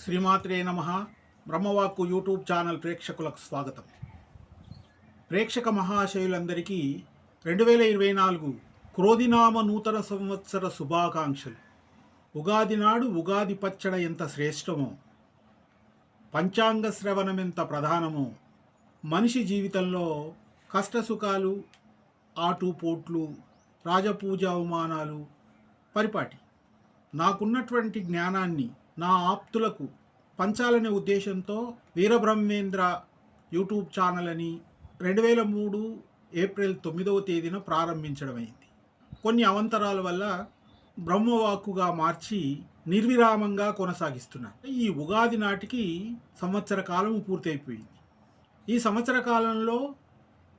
శ్రీమాత్రే నమ. బ్రహ్మవాక్కు YouTube channel ప్రేక్షకులకు స్వాగతం. ప్రేక్షక మహాశయులందరికీ రెండు వేల ఇరవై నాలుగు క్రోధినామ నూతన సంవత్సర శుభాకాంక్షలు. ఉగాది నాడు ఉగాది పచ్చడ ఎంత శ్రేష్టమో పంచాంగ శ్రవణం ఎంత ప్రధానమో మనిషి జీవితంలో కష్టసుఖాలు ఆటుపోట్లు రాజపూజ అవమానాలు పరిపాటి. నాకున్నటువంటి జ్ఞానాన్ని నా ఆప్తులకు పంచాలనే ఉద్దేశంతో వీరబ్రహ్మేంద్ర యూట్యూబ్ ఛానల్ అని రెండు వేల మూడు ఏప్రిల్ తొమ్మిదవ తేదీన ప్రారంభించడమైంది కొన్ని అవంతరాల వల్ల బ్రహ్మవాక్కుగా మార్చి నిర్విరామంగా కొనసాగిస్తున్నాను ఈ ఉగాది నాటికి సంవత్సర కాలం పూర్తయిపోయింది. ఈ సంవత్సర కాలంలో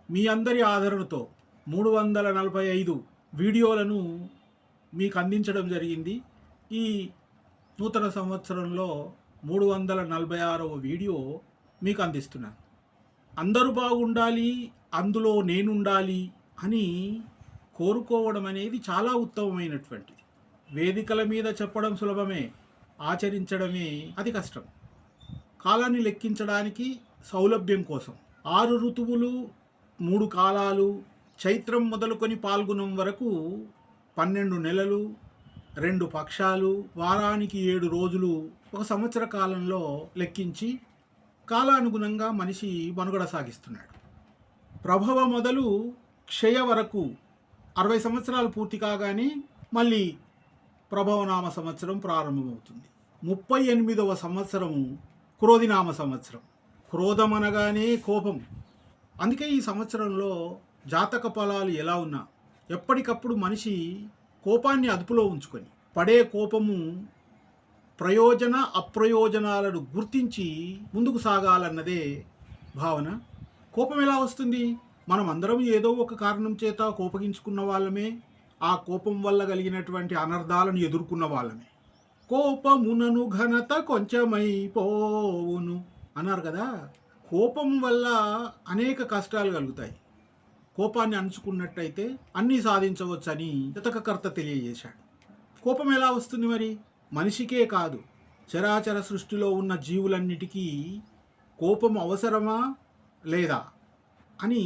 మీ అందరి ఆదరణతో మూడు వందల నలభై ఐదు వీడియోలను మీకు అందించడం జరిగింది. ఈ నూతన సంవత్సరంలో మూడు వందల నలభై ఆరవ వీడియో మీకు అందిస్తున్నాను అందరూ బాగుండాలి అందులో నేనుండాలి అని కోరుకోవడం అనేది చాలా ఉత్తమమైనటువంటిది వేదికల మీద చెప్పడం సులభమే ఆచరించడమే అది కష్టం. కాలాన్ని లెక్కించడానికి సౌలభ్యం కోసం ఆరు ఋతువులు మూడు కాలాలు చైత్రం మొదలుకొని పాల్గొనం వరకు పన్నెండు నెలలు రెండు పక్షాలు వారానికి ఏడు రోజులు ఒక సంవత్సర కాలంలో లెక్కించి కాలానుగుణంగా మనిషి మనుగడ సాగిస్తున్నాడు. ప్రభవ మొదలు క్షయ వరకు అరవై సంవత్సరాలు పూర్తి కాగానే మళ్ళీ ప్రభవనామ సంవత్సరం ప్రారంభమవుతుంది. ముప్పై ఎనిమిదవ సంవత్సరము క్రోధినామ సంవత్సరం. క్రోధం అనగానే కోపం. అందుకే ఈ సంవత్సరంలో జాతక ఫలాలు ఎలా ఉన్నా ఎప్పటికప్పుడు మనిషి కోపాన్ని అదుపులో ఉంచుకొని పడే కోపము ప్రయోజన అప్రయోజనాలను గుర్తించి ముందుకు సాగాలన్నదే భావన. కోపం ఎలా వస్తుంది? మనం అందరం ఏదో ఒక కారణం చేత కోపగించుకున్న వాళ్ళమే. ఆ కోపం వల్ల కలిగినటువంటి అనర్థాలను ఎదుర్కొన్న వాళ్ళమే. కోపమునను ఘనత కొంచెమైపోవును అన్నారు కదా. కోపం వల్ల అనేక కష్టాలు కలుగుతాయి. కోపాన్ని అణుచుకున్నట్టయితే అన్నీ సాధించవచ్చని జతకకర్త తెలియజేశాడు. కోపం ఎలా వస్తుంది మరి? మనిషికే కాదు. చరాచర సృష్టిలో ఉన్న జీవులన్నిటికీ కోపం అవసరమా లేదా అని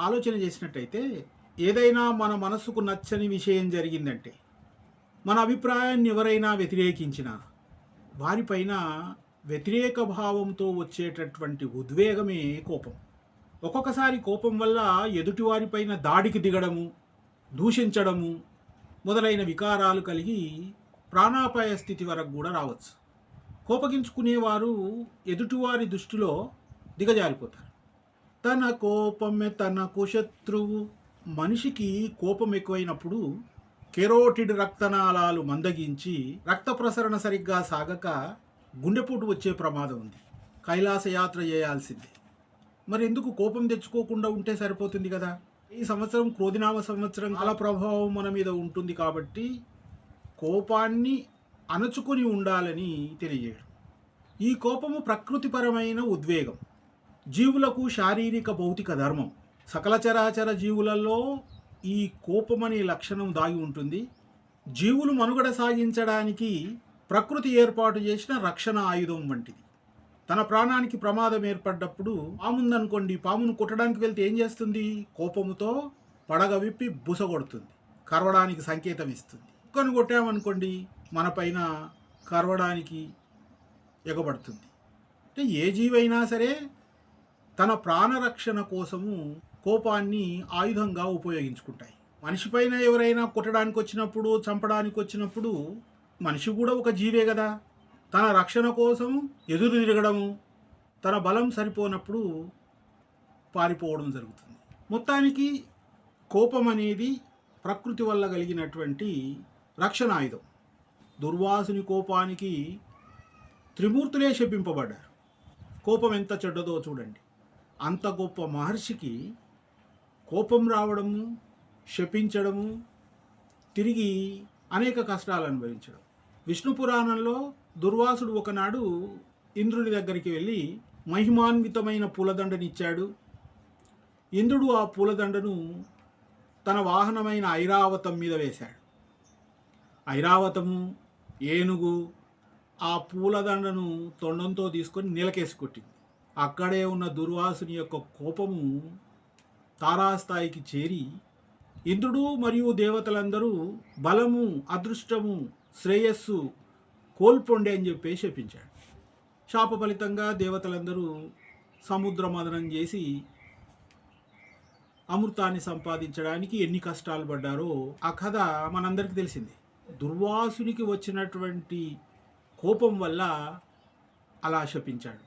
ఆలోచన చేసినట్టయితే ఏదైనా మన మనసుకు నచ్చని విషయం జరిగిందంటే మన అభిప్రాయాన్ని ఎవరైనా వ్యతిరేకించినా వారిపైన వ్యతిరేక భావంతో వచ్చేటటువంటి ఉద్వేగమే కోపం. ఒక్కొక్కసారి కోపం వల్ల ఎదుటివారిపైన దాడికి దిగడము దూషించడము మొదలైన వికారాలు కలిగి ప్రాణాపాయ స్థితి వరకు కూడా రావచ్చు. కోపగించుకునేవారు ఎదుటివారి దృష్టిలో దిగజారిపోతారు. తన కోపమే తనకు శత్రువు మనిషికి కోపం ఎక్కువైనప్పుడు కెరోటిడ్ రక్తనాళాలు మందగించి రక్త ప్రసరణ సరిగ్గా సాగక గుండెపోటు వచ్చే ప్రమాదం ఉంది. కైలాస యాత్ర చేయాల్సిందే. మరి ఎందుకు కోపం తెచ్చుకోకుండా ఉంటే సరిపోతుంది కదా? ఈ సంవత్సరం క్రోధినామ సంవత్సరం కాల ప్రభావం మన మీద ఉంటుంది కాబట్టి కోపాన్ని అణచుకొని ఉండాలని తెలియజేయడం. ఈ కోపము ప్రకృతిపరమైన ఉద్వేగం జీవులకు శారీరక భౌతిక ధర్మం. సకల చరాచర జీవులలో ఈ కోపం అనే లక్షణం దాగి ఉంటుంది. జీవులు మనుగడ సాగించడానికి ప్రకృతి ఏర్పాటు చేసిన రక్షణ ఆయుధం వంటిది. తన ప్రాణానికి ప్రమాదం ఏర్పడ్డప్పుడు పాముందనుకోండి పామును కొట్టడానికి వెళ్తే ఏం చేస్తుంది? కోపముతో పడగ విప్పి బుసగొడుతుంది కరవడానికి సంకేతం ఇస్తుంది. కుక్కను కొట్టామనుకోండి మన పైన కరవడానికి ఎగబడుతుంది. అంటే ఏ జీవైనా సరే తన ప్రాణరక్షణ కోసము కోపాన్ని ఆయుధంగా ఉపయోగించుకుంటాయి. మనిషిపైన ఎవరైనా కొట్టడానికి వచ్చినప్పుడు చంపడానికి వచ్చినప్పుడు మనిషి కూడా ఒక జీవే కదా. తన రక్షణ కోసం ఎదురు తిరగడము తన బలం సరిపోనప్పుడు పారిపోవడం జరుగుతుంది. మొత్తానికి కోపం అనేది ప్రకృతి వల్ల కలిగినటువంటి రక్షణ ఆయుధం. దుర్వాసుని కోపానికి త్రిమూర్తులే శపింపబడ్డారు. కోపం ఎంత చెడ్డదో చూడండి. అంత గొప్ప మహర్షికి కోపం రావడము శపించడము తిరిగి అనేక కష్టాలు అనుభవించడం. విష్ణు పురాణంలో దుర్వాసుడు ఒకనాడు ఇంద్రుడి దగ్గరికి వెళ్ళి మహిమాన్వితమైన పూలదండనిచ్చాడు. ఇంద్రుడు ఆ పూలదండను తన వాహనమైన ఐరావతం మీద వేశాడు. ఐరావతము ఏనుగు ఆ పూలదండను తొండంతో తీసుకొని నీలకేసి కొట్టింది. అక్కడే ఉన్న దుర్వాసుని యొక్క కోపము తారాస్థాయికి చేరి ఇంద్రుడు మరియు దేవతలందరూ బలము అదృష్టము శ్రేయస్సు కోల్పోండి అని చెప్పి శపించాడు శాప ఫలితంగా దేవతలందరూ సముద్ర మదనం చేసి అమృతాన్ని సంపాదించడానికి ఎన్ని కష్టాలు పడ్డారో ఆ కథ మనందరికీ తెలిసింది. దుర్వాసునికి వచ్చినటువంటి కోపం వల్ల అలా శపించాడు.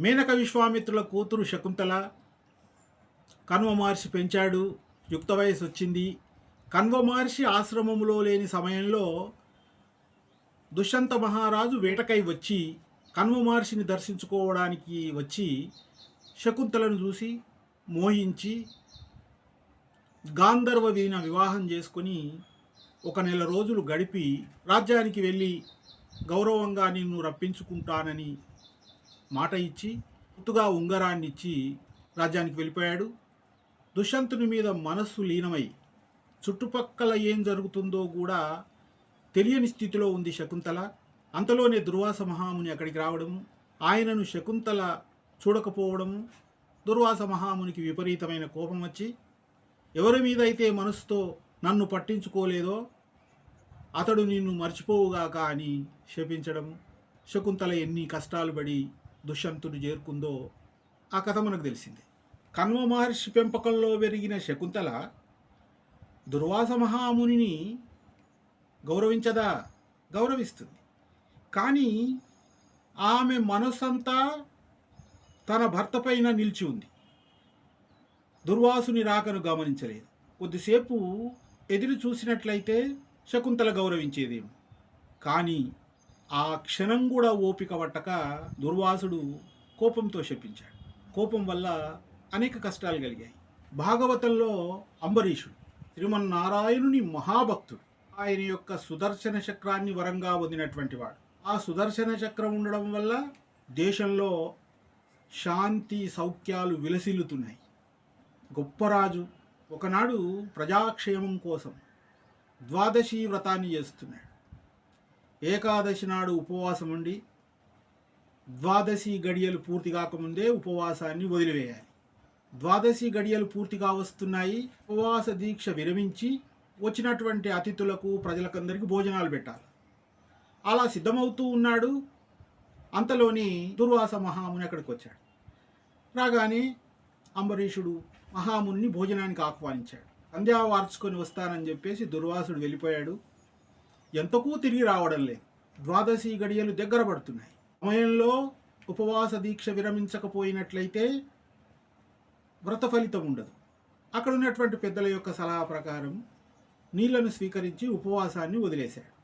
మేనక విశ్వామిత్రుల కూతురు శకుంతల కన్వ మహర్షి పెంచాడు. యుక్త వయసు వచ్చింది. కన్వ మహర్షి ఆశ్రమంలో లేని సమయంలో దుష్యంత మహారాజు వేటకై వచ్చి కన్వ మహర్షిని దర్శించుకోవడానికి వచ్చి శకుంతలను చూసి మోహించి గాంధర్వ వీణ వివాహం చేసుకొని ఒక నెల రోజులు గడిపి రాజ్యానికి వెళ్ళి గౌరవంగా నిన్ను రప్పించుకుంటానని మాట ఇచ్చి గుర్తుగా ఉంగరాన్ని ఇచ్చి రాజ్యానికి వెళ్ళిపోయాడు. దుష్యంతుని మీద మనస్సు లీనమై చుట్టుపక్కల ఏం జరుగుతుందో కూడా తెలియని స్థితిలో ఉంది శకుంతల. అంతలోనే దుర్వాస మహాముని అక్కడికి రావడము ఆయనను శకుంతల చూడకపోవడము దుర్వాస మహామునికి విపరీతమైన కోపం వచ్చి ఎవరి మీద అయితే మనసుతో నన్ను పట్టించుకోలేదో అతడు నిన్ను మర్చిపోవుగాక అని శపించడం శకుంతల ఎన్ని కష్టాలు పడి దుష్యంతుడు చేరుకుందో ఆ కథ మనకు తెలిసింది. కన్వ మహర్షి పెంపకంలో పెరిగిన శకుంతల దుర్వాస మహామునిని గౌరవించదా? గౌరవిస్తుంది. కానీ ఆమె మనసంతా తన భర్త పైన నిలిచి ఉంది. దుర్వాసుని రాకను గమనించలేదు. కొద్దిసేపు ఎదురు చూసినట్లయితే శకుంతల గౌరవించేదేమో. కానీ ఆ క్షణం కూడా ఓపిక పట్టక దుర్వాసుడు కోపంతో శపించాడు. కోపం వల్ల అనేక కష్టాలు కలిగాయి. భాగవతంలో అంబరీషుడు శ్రీమన్నారాయణుని మహాభక్తుడు. ఆయన యొక్క సుదర్శన చక్రాన్ని వరంగా వదినటువంటి వాడు. ఆ సుదర్శన చక్రం ఉండడం వల్ల దేశంలో శాంతి సౌఖ్యాలు విలసిల్లుతున్నాయి. గొప్ప రాజు ఒకనాడు ప్రజాక్షేమం కోసం ద్వాదశి వ్రతాన్ని చేస్తున్నాడు. ఏకాదశి నాడు ఉపవాసం ఉండి ద్వాదశి గడియలు పూర్తి కాకముందే ఉపవాసాన్ని వదిలివేయాలి. ద్వాదశి గడియలు పూర్తిగా వస్తున్నాయి. ఉపవాస దీక్ష విరమించి వచ్చినటువంటి అతిథులకు ప్రజలకందరికీ భోజనాలు పెట్టాలి. అలా సిద్ధమవుతూ ఉన్నాడు. అంతలోని దుర్వాస మహాముని అక్కడికి వచ్చాడు. రాగానే అంబరీషుడు మహాముని భోజనానికి ఆహ్వానించాడు. సంధ్యా వార్చుకొని వస్తానని చెప్పేసి దుర్వాసుడు వెళ్ళిపోయాడు. ఎంతకూ తిరిగి రావడం లేదు. ద్వాదశి గడియలు దగ్గర పడుతున్నాయి. సమయంలో ఉపవాస దీక్ష విరమించకపోయినట్లయితే వ్రత ఫలితం ఉండదు. అక్కడ ఉన్నటువంటి పెద్దల యొక్క సలహా ప్రకారం నీళ్ళను స్వీకరించి ఉపవాసాన్ని వదిలేశాడు.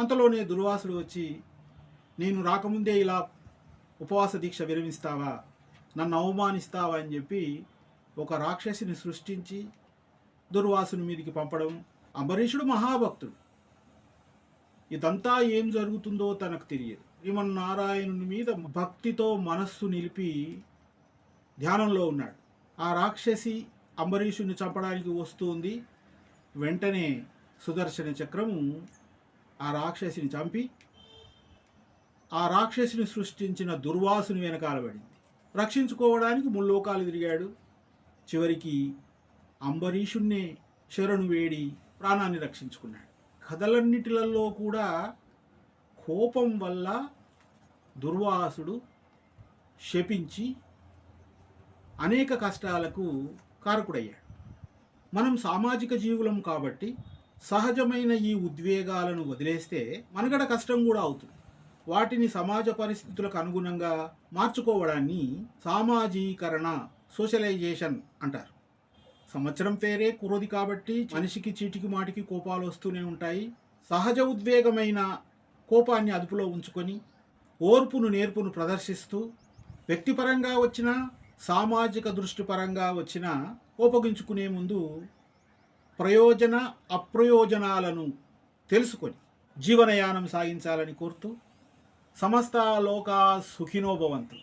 అంతలోనే దుర్వాసుడు వచ్చి నేను రాకముందే ఇలా ఉపవాస దీక్ష విరమిస్తావా? నన్ను అవమానిస్తావా? అని చెప్పి ఒక రాక్షసిని సృష్టించి దుర్వాసుని మీదికి పంపడం అంబరీషుడు మహాభక్తుడు. ఇదంతా ఏం జరుగుతుందో తనకు తెలియదు. శ్రీమన్నారాయణుని మీద భక్తితో మనస్సు నిలిపి ధ్యానంలో ఉన్నాడు. ఆ రాక్షసి అంబరీషుని చంపడానికి వస్తుంది వెంటనే సుదర్శన చక్రము ఆ రాక్షసిని చంపి ఆ రాక్షసిని సృష్టించిన దుర్వాసుని వెనకాల పడింది. రక్షించుకోవడానికి ముల్లోకాలు తిరిగాడు. చివరికి అంబరీషుణ్ణే శరణు వేడి ప్రాణాన్ని రక్షించుకున్నాడు. కథలన్నిటిలలో కూడా కోపం వల్ల దుర్వాసుడు శపించి అనేక కష్టాలకు కారకుడయ్యాడు. మనం సామాజిక జీవులం కాబట్టి సహజమైన ఈ ఉద్వేగాలను వదిలేస్తే మనగడ కష్టం కూడా అవుతుంది. వాటిని సమాజ పరిస్థితులకు అనుగుణంగా మార్చుకోవడాన్ని సామాజీకరణ సోషలైజేషన్ అంటారు. సంవత్సరం పేరే కురోది కాబట్టి మనిషికి చీటికి మాటికి కోపాలు వస్తూనే ఉంటాయి. సహజ ఉద్వేగమైన కోపాన్ని అదుపులో ఉంచుకొని ఓర్పును నేర్పును ప్రదర్శిస్తూ వ్యక్తిపరంగా వచ్చిన సామాజిక దృష్టిపరంగా వచ్చిన ఉపయోగించుకునే ముందు ప్రయోజన అప్రయోజనాలను తెలుసుకొని జీవనయానం సాగించాలని కోరుతూ సమస్త లోకా సుఖినోభవంతు.